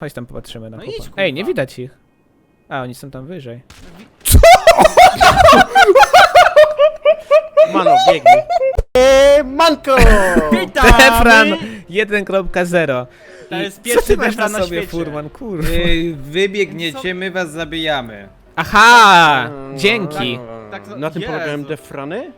Chodź tam popatrzymy na No idź, Ej, nie kurwa. widać ich. A, oni są tam wyżej. Mano, biegnij. Eee, manko! Witamy! Defran 1.0. To I jest Co pierwszy ty masz na Defran na sobie, świecie. Furman, kurwa. Wy, wybiegniecie, my was zabijamy. Aha! Dzięki. Tak, tak, Na tym Jezu. polegałem defrany?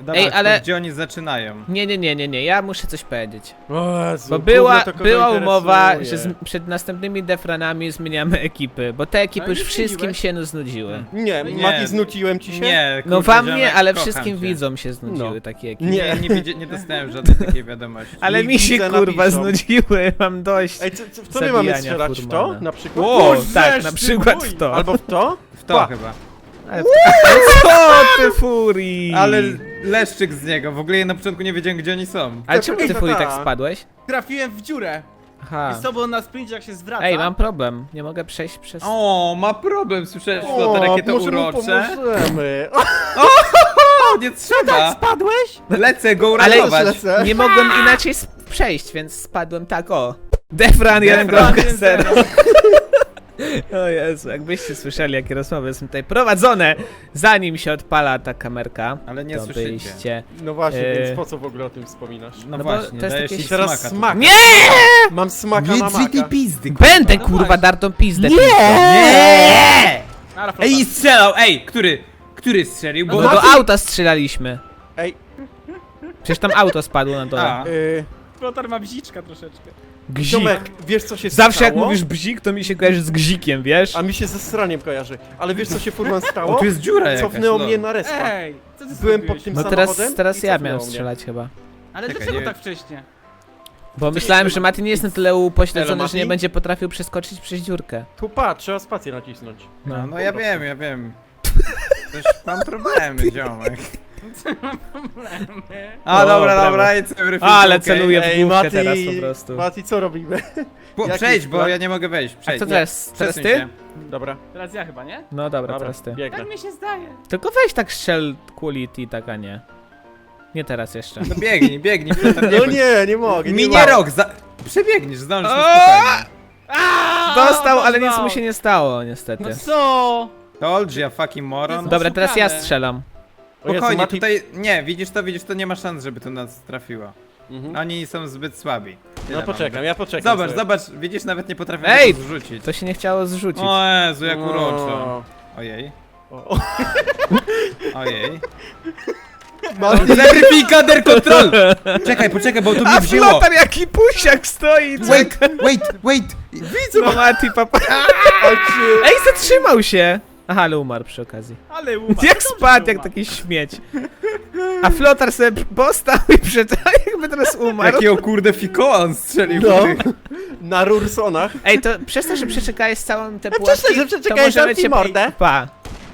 Dobra, Ej, ale- Gdzie oni zaczynają? Nie, nie, nie, nie, nie, ja muszę coś powiedzieć. O Jezu, Bo była, gówno to kogo była interesuje. umowa, że z, przed następnymi defranami zmieniamy ekipy, bo te ekipy Ale już nie wszystkim zmieniłeś. się znudziły. Nie, Nie. Mati, znuciłem ci się? Nie, No wam ziomek, nie, ale kocham wszystkim cię. widzom się znudziły No. takie ekipy. Nie, nie, widzi- nie dostałem żadnej takiej wiadomości. Ale mi się widzę, kurwa napiszą. znudziły, mam dość. Ej, co, co, w co my mamy Zabijania strzelać? W to? Furmana. Na przykład? O, Boże, tak, na przykład w to. Albo w to? W to Pa. chyba. Ale, co ty Furi? Ale leszczyk z niego, w ogóle ja na początku nie wiedziałem gdzie oni są. Ale czemu ty ta. tak spadłeś? Trafiłem w dziurę. Aha. I z tobą na sprincie jak się zwraca. Ej, mam problem. Nie mogę przejść przez... O, ma problem, słyszałeś O, Flotar, jakie to może mu urocze? pomożemy. O, nie trzeba! Spadłeś? Lecę go Ale uratować. lecę. nie mogłem inaczej sp- przejść, więc spadłem tak o. Defran Defran 1.0 O Jezu, jakbyście słyszeli jakie rozmowy są tutaj prowadzone, zanim się odpala ta kamerka. Ale nie to słyszycie. byście... No właśnie, Eee. więc po co w ogóle o tym wspominasz? No, No bo właśnie, to jest dajesz I teraz smaka. smak. Nie! Mam smaka na maka. pizdy, Będę No kurwa właśnie. dartą pizdę. Nie! Nara, Ej, strzelał! Ej, który? Który strzelił? Bo Bo... do Mati- auta strzelaliśmy. Ej, Przecież tam auto spadło na dole. A. yy, Flotar ma bziczka troszeczkę. Gzik. Ziomek, wiesz co się Zawsze jak mówisz bzik, to mi się kojarzy z gzikiem, wiesz? A mi się ze straniem kojarzy. Ale wiesz co się furman O, stało? tu jest dziura jakaś. Cofnęło no. mnie na respa. Ej, co ty Byłem zrobiłeś? pod tym No samochodem teraz, teraz i ja cofnęło miałem mnie. strzelać chyba. Ale Czekaj, dlaczego nie- tak wcześnie? Bo myślałem, że Mati nie jest na tyle upośledzony, że nie Mati? będzie potrafił przeskoczyć przez dziurkę. Tu patrz, trzeba spację nacisnąć. No, no ja wiem, ja wiem. Też mam problemy, ziomek. A, No, dobra, brawo. dobra, i co Ale celuję w Ej, główkę Mati, teraz po prostu. Mati, co robimy? Przejdź, bo plan? ja nie mogę wejść. A Przejdź. co teraz? Teraz Przesuń ty? się. Dobra, Teraz ja chyba, nie? No dobra, dobra, teraz ty. biegnę. Tak mi się zdaje. Tylko weź tak strzel quality, tak a nie. Nie teraz jeszcze. No biegnij, biegnij, nie No bądź- nie, nie mogę. Mi nie nie mogę. rok, za... przebiegniesz, zdążysz na O! spokojnie. Dostał, ale nic mu się nie stało, niestety. No co? Told you, fucking moron. Dobra, teraz ja oszukane. strzelam. O Jezu, Spokojnie, Mati- tutaj... Nie, widzisz to, widzisz to, nie ma szans, żeby to nas trafiło. Mhm. Oni są zbyt słabi. Tyle No poczekam, mam. ja poczekam. Zobacz, sobie. zobacz, widzisz, nawet nie potrafię Ej! tego zrzucić. To się nie chciało zrzucić. O Jezu, jak uroczo. O, Ojej, o, o. ojej. Mati, Weryfikator control! Czekaj, poczekaj, bo tu mnie A wzięło. flotar jaki pusiak stoi! Wait, wait, wait! Widzę, bo Mati papa. Ej, zatrzymał się! Aha, ale umarł przy okazji. Ale umarł. Jak Dobrze, spadł, że jak umarł. taki śmieć. A flotar sobie postał i przed... jakby teraz umarł. Jakiego kurde fikoła on strzelił. No. Na rursonach. Ej, to przez to, że przeczekałeś całą tę przez pułapki, to, że przeczekałeś to możemy cię... mordę. Pa.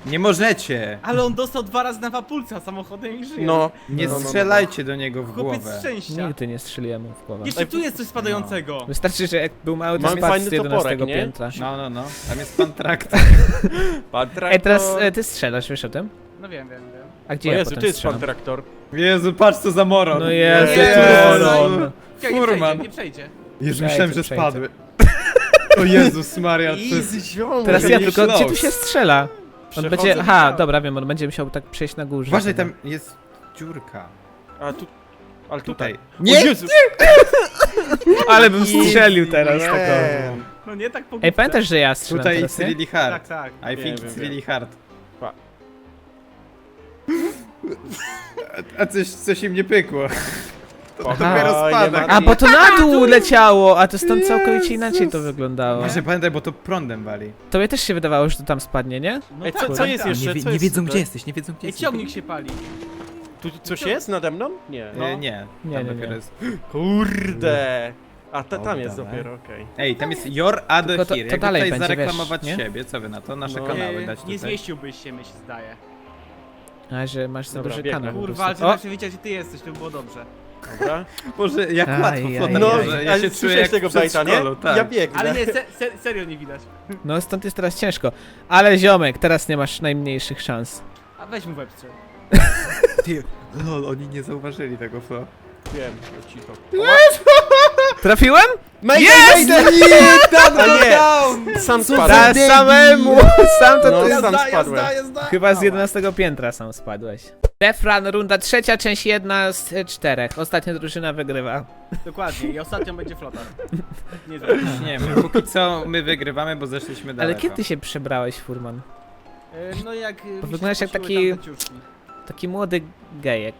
Nie możecie. Ale on dostał dwa razy na wapulca samochodem i żyje. No. Nie No, no, no, no. strzelajcie do niego w Chłopiec głowę. szczęścia. Nigdy nie strzeliłem w głowę. Jeszcze tu jest coś spadającego. Wystarczy, że jak był mały, to Mam spadł fajny z 11 toporek, nie? piętra. No, no, no. Tam jest pan traktor. Pan traktor. Ej, teraz e, ty strzelasz, wiesz o tym? No wiem, wiem, wiem. A gdzie O ja Jezu, potem tu jest pan strzelam? traktor. Jezu, patrz co za moron. No Jezu, Jezu. moron. Czekaj, nie Furman. przejdzie, nie przejdzie. Myślałem, że spadły. O Jezus Maria, to jest... Teraz ja tylko, gdzie tu się strzela? On Przechodzę będzie, aha, chciałem. dobra, wiem, on będzie musiał tak przejść na górze. Uważaj, tam jest dziurka. A tu... Ale tutaj. Tutaj. Nie! O Jezu. Ale bym strzelił teraz Nie. taką. No nie tak po Ej, główce. pamiętasz, że ja strzelam Tutaj teraz, it's nie? really Tak, hard. tak. I Wiem, think wiem, it's wiem. really hard. Pa. A- A coś, coś im nie pykło. To Aha. dopiero Oj, nie spada. A, bo to na dół leciało, a to stąd całkowicie inaczej to wyglądało. Właśnie pamiętaj, bo to prądem wali. Tobie też się wydawało, że to tam spadnie, nie? No Ej, tak, co, tak, co jest tak. jeszcze? nie, co nie jest wiedzą tutaj? gdzie jesteś, nie wiedzą gdzie Ej, jesteś. ciągnik się pali. Tu coś jest nade mną? Nie. No. Nie, nie. Nie, tam nie, dopiero nie. jest. Kurde. A ta, tam Dobra. jest dopiero, okej. Ej, tam jest your ad Tylko to- here. to Jakby dalej tutaj będzie, zareklamować wiesz, nie? siebie, co wy na to? Nasze No. kanały Nie, dać nie tutaj. zmieściłbyś się, mi się zdaje. A, że masz za Dobra, duży biegnę. kanał. po Kurwa, ale prostu. zawsze wiedzieć, gdzie ty jesteś, to by było dobrze. Dobra. Boże, jak Aj, łatwo aj, flotar aj, No. Ja ale się czuję słyszałeś jak tego w bajta, nie? przedszkolu, tak. Ja biegnę. Ale nie, se, se, serio nie widać. No stąd jest teraz ciężko. Ale ziomek, teraz nie masz najmniejszych szans. A weź mu webstrzel. Ty, lol, oni nie zauważyli tego flow. Wiem, cicho. Trafiłem? Mayday, Jest! Mayday! A nie! Sam samemu! Sam to No, ty... sam spadłem. Chyba z 11 piętra sam spadłeś. Defran, runda trzecia, część jedna z e, czterech. Ostatnia drużyna wygrywa. Dokładnie, i ostatnią będzie flota. Nie Nie wiem, póki co my wygrywamy, bo zeszliśmy daleko. Ale kiedy ty się przebrałeś, Furman? E, No jak... e, mi się wyglądasz jak spociły taki- tamte ciuszki. Taki młody gejek.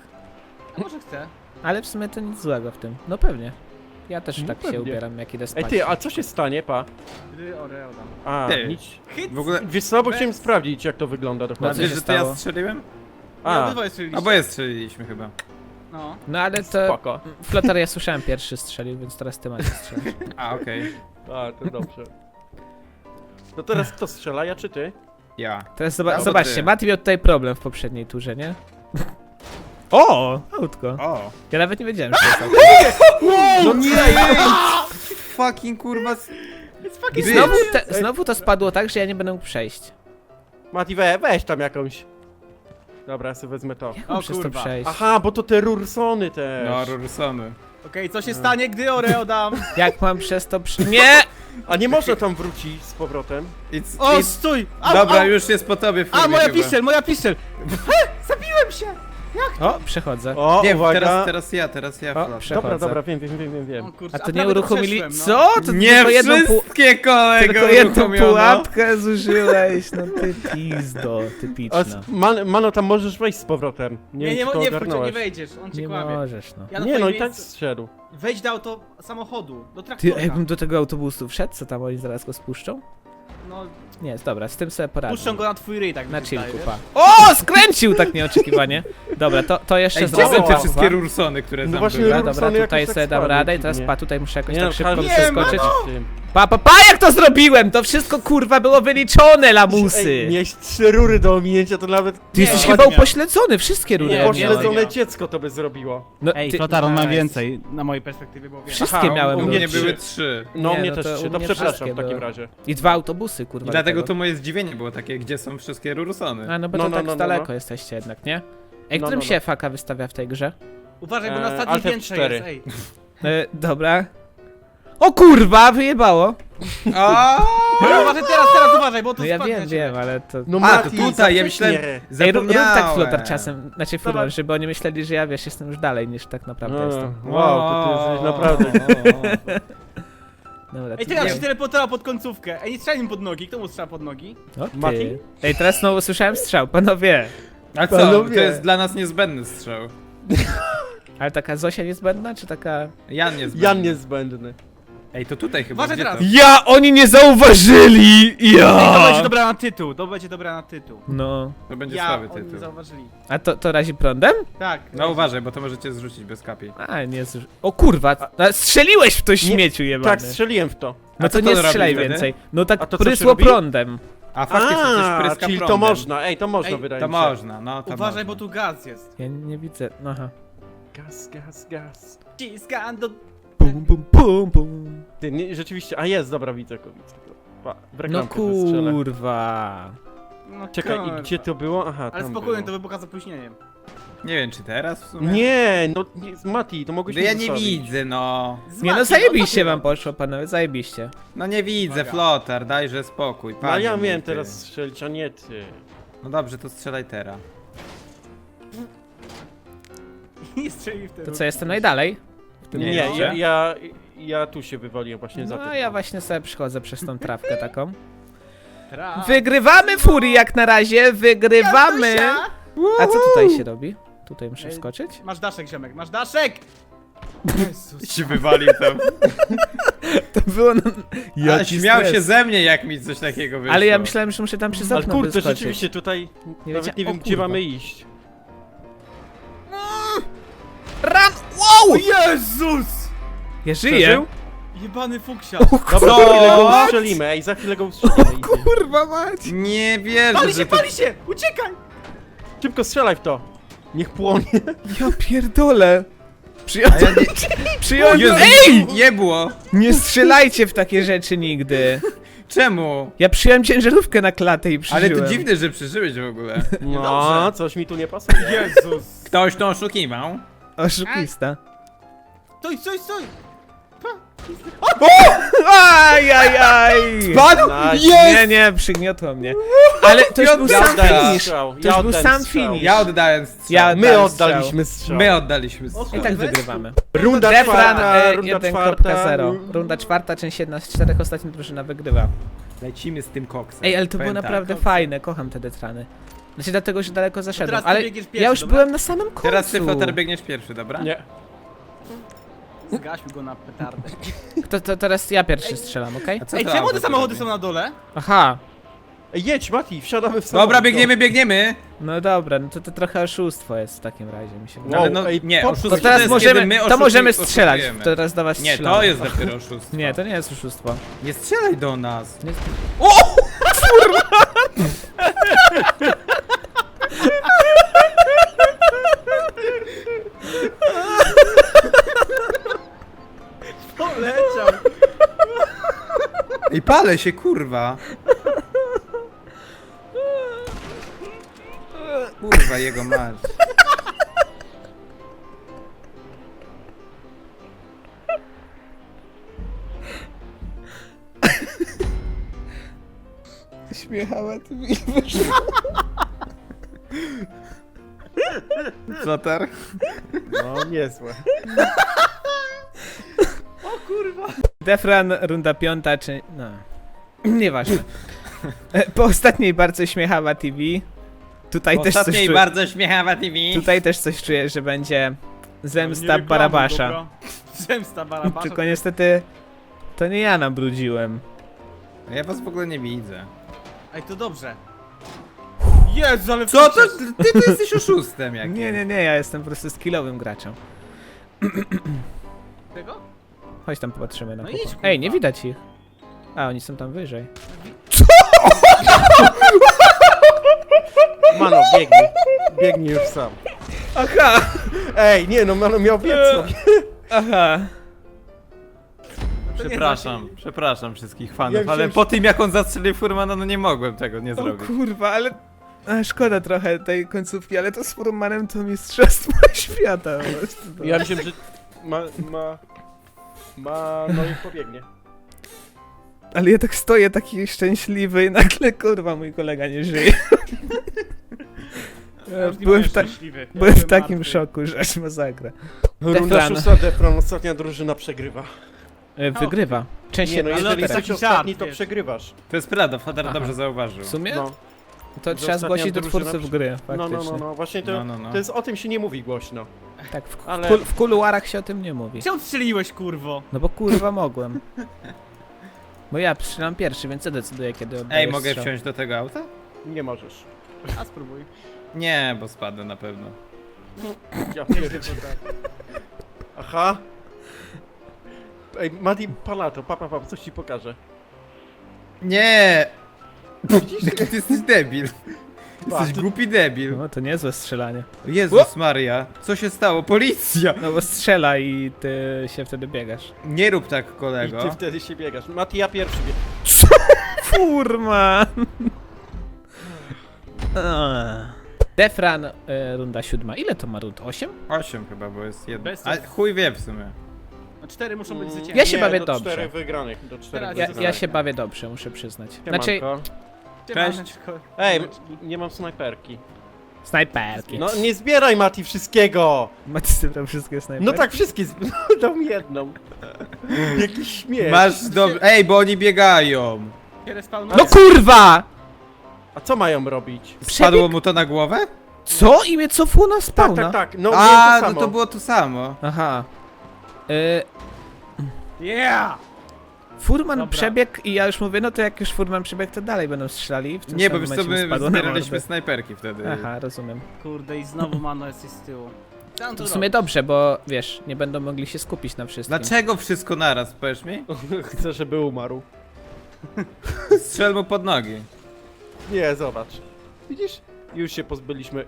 A może chcę? Ale w sumie to nic złego w tym. No pewnie. Ja też No tak się pewnie. ubieram, jak idę spać. Ej ty, a co się stanie, pa? Oreo dam. A, Ty. nic. Hit! W ogóle... Wiesz co, bo chciałem sprawdzić jak to wygląda No, dokładnie. Wiesz, się że to ja strzeliłem? A. A, strzeliliście. Oboje strzeliliśmy chyba. No. No ale to... spoko. Flotar ja słyszałem pierwszy strzelił, więc teraz ty macie strzelić. A, okej. A, to dobrze. No teraz kto strzela, ja czy ty? Ja. Teraz zoba Albo zobaczcie, ty. Mati miał tutaj problem w poprzedniej turze, nie? O! Autko. O! Ja nawet nie wiedziałem, że to jest autko. No nie! Fucking kurwa... I znowu, te, znowu to spadło tak, że ja nie będę mógł przejść. Mati, we, weź tam jakąś. Dobra, ja sobie wezmę to. Jak mam O przez to kurwa. przejść? Aha, bo to te rursony też. No, Rursony. Okej, co się stanie, gdy Oreo dam? Jak mam przez to przy... Nie! A nie można tam wrócić z powrotem. It's, O, it's... stój! Au, Dobra, au. już jest po tobie, A, Furby, moja chyba. piszel, moja piszel! Zabiłem się! O, przechodzę. O, Nie, uwaga. teraz, teraz ja, teraz ja. O, przechodzę. Dobra, dobra, wiem, wiem, wiem, wiem, wiem. O, kurczę, A to nie prawie uruchomili... przeszłem, no. Co? To Nie tylko jedną, pu... wszystkie kolego tylko jedną uruchomiono. pułapkę zużyłeś, no ty pizdo, typiczna. s- man, mano, tam możesz wejść z powrotem. Nie, Nie, wiem, nie, czy nie, to nie, wchodź, nie ogarnąłeś. wejdziesz, on cię Nie kłamie. możesz, no. Ja na Nie, no twoim i tak miejscu- zszedł. Wejdź do auto samochodu, do Ty, traktora. jakbym do tego autobusu wszedł, co tam oni zaraz go spuszczą? No, Nie, dobra, z tym sobie poradzę. puszczą go na twój ryj, tak mi Na się chillku, pa. wiesz? O, skręcił tak nieoczekiwanie. Dobra, to, to jeszcze Ej, gdzie zrobię. są te Dobra. wszystkie Rursony, które No tam właśnie, były? Dobra, Rursony dobra, jakoś tutaj tak sobie dam spadły radę i teraz dziwnie. pa, tutaj muszę jakoś Nie, tak no, szybko każdy- przeskoczyć. Pa, pa, pa, jak to zrobiłem? To wszystko kurwa było wyliczone, lamusy. Ej, miałeś trzy rury do ominięcia, to nawet... Ty jesteś nie, chyba ładnie upośledzony, wszystkie rury Nie. Pośledzone miał. dziecko to by zrobiło. No, Ej, ty- Flotar, on ma więcej, na mojej perspektywie było więcej. Wszystkie Aha, miałem u U mnie rury. trzy. były trzy. No, Nie, mnie no też to trzy, u to mnie przepraszam wszystkie w takim były. razie. I dwa autobusy, kurwa. I do dlatego tego. to moje zdziwienie było takie, gdzie są wszystkie. A no bo No, to no, tak no, no, daleko no. jesteście jednak, nie? Ej, No, którym no, się no. faka wystawia w tej grze? Uważaj, bo na Eee, ostatnim Alt F4. jest, ej. E, dobra. O kurwa, wyjebało. A, No, uważaj teraz, teraz uważaj, bo to No ja spadnie wiem, na ciebie. wiem, ale to... No A, Mati, tutaj, ja myślałem- Ej, rób, rób tak flotar czasem, znaczy furman, Dobra. żeby oni myśleli, że ja wiesz, jestem już dalej niż tak naprawdę No, jestem. Wow, to ty jesteś naprawdę... Dobra, Ej, ty nie- się teleportował pod końcówkę. Ej, nie strzelaj mi pod nogi, kto mu strzela pod nogi? No ty. Mati? Ej, teraz znowu słyszałem strzał, panowie. A co, Panowie. to jest dla nas niezbędny strzał. Ale taka Zosia niezbędna, czy taka... Jan niezbędny. Jan niezbędny. Ej, to tutaj chyba, Uważaj gdzie teraz. to? Ja, oni nie zauważyli! Ej, to będzie Ja! dobra na tytuł, to będzie dobra na tytuł. No. To będzie Ja, słaby oni nie tytuł. zauważyli. A to, to razi prądem? Tak. No uważaj, bo to możecie zrzucić bez kapi. A, nie zuż... O kurwa, a, strzeliłeś w to śmieciu jebany. Tak, strzeliłem w to. no A to co to nie robi strzelaj wtedy? więcej. No tak A to co się prysło robi? prądem. A faktycznie coś A, pryska czyli to prądem. można, ej, to można Ej, wydaje To mi się. można, no to Uważaj, bo można. tu gaz jest. Ja nie widzę, aha. Gaz, gaz, gaz. Ciskam do... Bum, bum, bum, bum. Ty, nie, rzeczywiście, a jest, dobra, widzę go, widzę go. Pa, w No reklamkę wystrzelę. kurwa. No, Czekaj, kurwa. i gdzie to było? Aha, Ale tam spokojnie, to było. wybucha z opóźnieniem. Nie wiem, czy teraz w sumie? Nie, no nie, Mati, to mogłeś No ja nie zostawić. widzę, no. Z Nie no Mati, zajebiście ty wam poszło panowie, zajebiście. No nie widzę, Uwaga. flotar, dajże spokój. No ale panie ja mój, miałem ty. teraz strzelić, a nie ty. No dobrze, to strzelaj teraz. Nie strzeli w ten To co, jestem najdalej? W tym Nie, Nie, momencie? ja, ja, ja tu się wywaliłem właśnie za No tym. ja właśnie sobie przychodzę przez tą trawkę taką. Tra... Wygrywamy Furii jak na razie, wygrywamy! A co tutaj się robi? Tutaj muszę Ej, wskoczyć? Masz daszek, ziomek, masz daszek! Jezus. się wywalił tam. To było... Ja śmiał się ze mnie, jak mi coś takiego wyszło. Ale ja myślałem, że muszę tam przez Ale okno kurde, wyskoczyć. rzeczywiście tutaj Nie nawet wiedzia- nie o wiem, gdzie kurwa. mamy iść. Run! Wow! Jezus! Ja żyję! Przeżył? Jebany fuksia. Dobra, za chwilę go ustrzelimy, ej, za chwilę go ustrzelimy. easy. Kurwa mać! Nie wierzę, Pali że się, to... pali się! Uciekaj! Szybko strzelaj w to. Niech płonie. Ja pierdolę! Przyjąłem... A ja nie... Przyjąłem... Jezu, Ej! Nie było! Nie strzelajcie w takie rzeczy nigdy! Czemu? Ja przyjąłem ciężarówkę na klatę i Ale przeżyłem. to dziwne, że przeżyłeś w ogóle. No, coś mi tu nie pasuje. Jezus. Ktoś to oszukiwał. Oszukista. Stój, stój, stój! Aj, aj, aj! Spadł? Nice. Nie, nie, przygniotło mnie. Ale to już był Ja sam oddałem finish. strzał, To ja już był oddałem sam strzał. finish. Ja oddałem strzał. Ja My oddałem oddaliśmy strzał. My oddaliśmy O, strzał. I tak wygrywamy. Runda Defran czwarta, e, runda 1.0. czwarta. Runda czwarta, część jedna z czterech, ostatnia drużyna wygrywa. Lecimy z tym koksem. Ej, ale to było Powiem tak. naprawdę fajne, kocham te detrany. Znaczy dlatego, że daleko zaszedłem, teraz ty ale biegniesz pierwszy, ja już dobra? byłem na samym końcu. Teraz ty, Flotar, biegniesz pierwszy, dobra? Nie. Zgasił go na petardę. To, to teraz ja pierwszy strzelam, okej? A co Ej, czemu te samochody są na dole? Aha, Ej, jedź, Mati, wsiadamy w samochód. Dobra, biegniemy, biegniemy! no dobra, no to, to trochę oszustwo jest w takim razie, mi się wydaje. Wow, Ale no, ej, nie, oszustwo To teraz jest, możemy, kiedy my to oszuki- możemy strzelać, oszukujemy. to teraz do was Nie, strzelamy. to jest dopiero oszustwo. Nie, to nie jest oszustwo. Nie strzelaj do nas. Nie... Poleciał. Ej, palę się, kurwa. Kurwa, jego masz. Śmiechała ty mi Flotar? No, niezłe. Defran, runda piąta, czy... no... Nieważne. E, Po ostatniej bardzo śmiechawa TV. Tutaj też coś Ostatniej czuję, bardzo śmiechawa TV. Tutaj też coś czuję, że będzie zemsta Barabasza. Zemsta Barabasza. Tylko niestety to nie ja nabrudziłem. Ja was w ogóle nie widzę. Ej, to dobrze. Jezu, ale Co to? przecież- Ty, ty jesteś oszustem jakimś. Nie, nie, nie, ja jestem po prostu skillowym graczem. Tego? Chodź tam popatrzymy na No kupa. idź, kurwa. Ej, nie widać ich. A, oni są tam wyżej. Mano, biegnij. Biegnij już sam. Aha! Ej, nie no, Mano miał biec sobie. Aha! To nie Przepraszam, przepraszam wszystkich fanów, Ja ale wziąłem- po tym jak on zastrzelił Furmana, no nie mogłem tego nie O zrobić. kurwa, ale... A, szkoda trochę tej końcówki, ale to z Furmanem to mistrzostwo świata. po prostu. Ja myślałem, że ma, ma, ma, no i pobiegnie. Ale ja tak stoję taki szczęśliwy i nagle kurwa mój kolega nie żyje. Byłem w, ta szczęśliwy. Byłem w takim martwy. szoku, że aż masakra. Runda Defran. szósta, Defran, ostatnia drużyna przegrywa. E, Wygrywa. Część Nie no, z jeżeli jesteś taki ostatni, żart, to wiesz. przegrywasz. To jest prawda, Aha. dobrze zauważył. W sumie? No, To trzeba ostatnia zgłosić do drużyna twórców przy- gry, no, faktycznie. no, no, no, właśnie to, No, no, no. to jest, o tym się nie mówi głośno. Tak, w, Ale- w, kul, w kuluarach się o tym nie mówi. Czemu strzeliłeś, kurwo? No bo kurwa mogłem. Bo ja strzelam pierwszy, więc ja decyduję kiedy oddaję Ej, mogę strzał. wsiąść do tego auta? Nie możesz. A spróbuj. Nie, bo spadnę na pewno. Ja pierdzielę. Aha. Ej, Madi Palato, papa, papa, coś ci pokażę. Nie! Jaki ty jesteś debil. Jesteś głupi debil. No to niezłe strzelanie. Jezus Maria, co się stało? Policja! No bo strzela i ty się wtedy biegasz. Nie rób tak, I kolego. ty wtedy się biegasz. Mati, ja pierwszy bieg. Furman! Defran, e, runda siódma. Ile to ma rund? Osiem? Osiem chyba, bo jest jedno. Bez A sensu. chuj wie w sumie. No cztery muszą być Mm, zwycięscy. Ja się nie, bawię do dobrze. czterech wygranych, do czterech Teraz Ja, wygranych. ja się bawię dobrze, muszę przyznać. Znaczy, Siemanko. Cześć. Ej, nie mam snajperki. snajperki. No nie zbieraj Mati wszystkiego! Macie zebrał wszystkie snajperki? No tak wszystkie zb... dam jedną. Jakiś śmiech. Masz dobrze. Ej, bo oni biegają. Kiedy No kurwa! A co mają robić? Spadło mu to na głowę? Co? I mnie cofło na Tak, spawna? tak, tak. No A, nie to no samo. to było to samo. Aha. Y, Yeah! Furman Dobra. przebiegł i ja już mówię, no to jak już Furman przebiegł, to dalej będą strzelali. W tym Nie, bo samym wiesz co, momencie mi my spadło na zbieraliśmy mordę. snajperki wtedy. Aha, rozumiem. Kurde, i znowu Mano jesteś z tyłu. Co on tu To w sumie robi? dobrze, bo wiesz, nie będą mogli się skupić na wszystkim. Dlaczego wszystko naraz, powiesz mi? Chcę, żeby umarł. Strzel mu pod nogi. Nie, zobacz. Widzisz? Już się pozbyliśmy.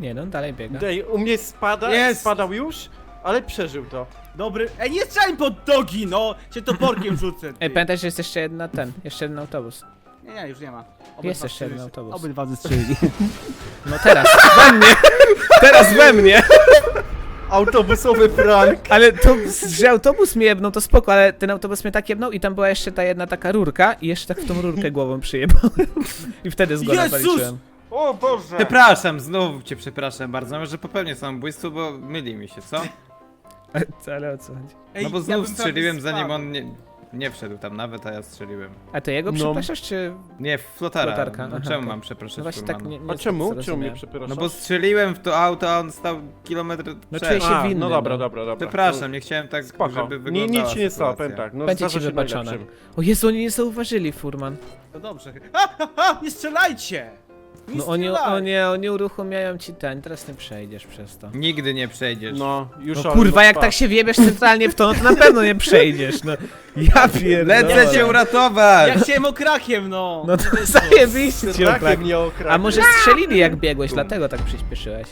Nie no, dalej biega. Dej, u mnie spada, Jest! spadał już, ale przeżył to. Dobry. Ej, nie strzelaj pod nogi, no! Cię toporkiem rzucę. ty. Ej, pamiętaj, że jest jeszcze jedna ten, jeszcze jeden autobus. Nie, nie, już nie ma. Jest jeszcze strzelili- jeden autobus. Obydwa zestrzelili. No teraz, we mnie! Teraz we mnie! Autobusowy prank. Ale to, że autobus mnie jebnął, to spoko, ale ten autobus mnie tak jebnął i tam była jeszcze ta jedna taka rurka i jeszcze tak w tą rurkę głową przyjebałem. I wtedy zgoda Jezus! zaliczyłem. O Boże. Przepraszam, znowu cię przepraszam bardzo. Może popełnię samobójstwo, bo myli mi się, co? Ale o co chodzi? Ej, No bo znów bym strzeliłem prawie zanim spadł. on nie, nie wszedł tam nawet, a ja strzeliłem. A to jego No. przepraszasz, czy... Nie, flotara. Flotarka, No, aha, czemu okej. mam przepraszać No właśnie tak furmana? nie, nie A czemu? Czemu zrozumiałem. mnie przepraszasz? No bo strzeliłem w to auto, a on stał kilometr No czuję się A, winny. no dobra, no. dobra, dobra. Przepraszam, nie chciałem tak, Spoko. żeby Nie, wyglądała nic ci nie stało, sytuacja. powiem tak. No, Będzie ci zdarza się wybaczone. najlepszym. O Jezu, oni nie zauważyli, Furman. No dobrze. Ha, ha, ha, nie strzelajcie! No oni, strzelaj! o nie, oni uruchamiają ci ten, teraz nie przejdziesz przez to. Nigdy nie przejdziesz. No, już No kurwa, jak tak się wiebiesz centralnie w to, no to na pewno nie przejdziesz, no. Ja pierdolę. Lecę cię uratować! Ja chciałem okrakiem, no! No to zajebiście cię Rakiem okrak. nie okradł. A może strzelili jak biegłeś, dlatego tak przyspieszyłeś.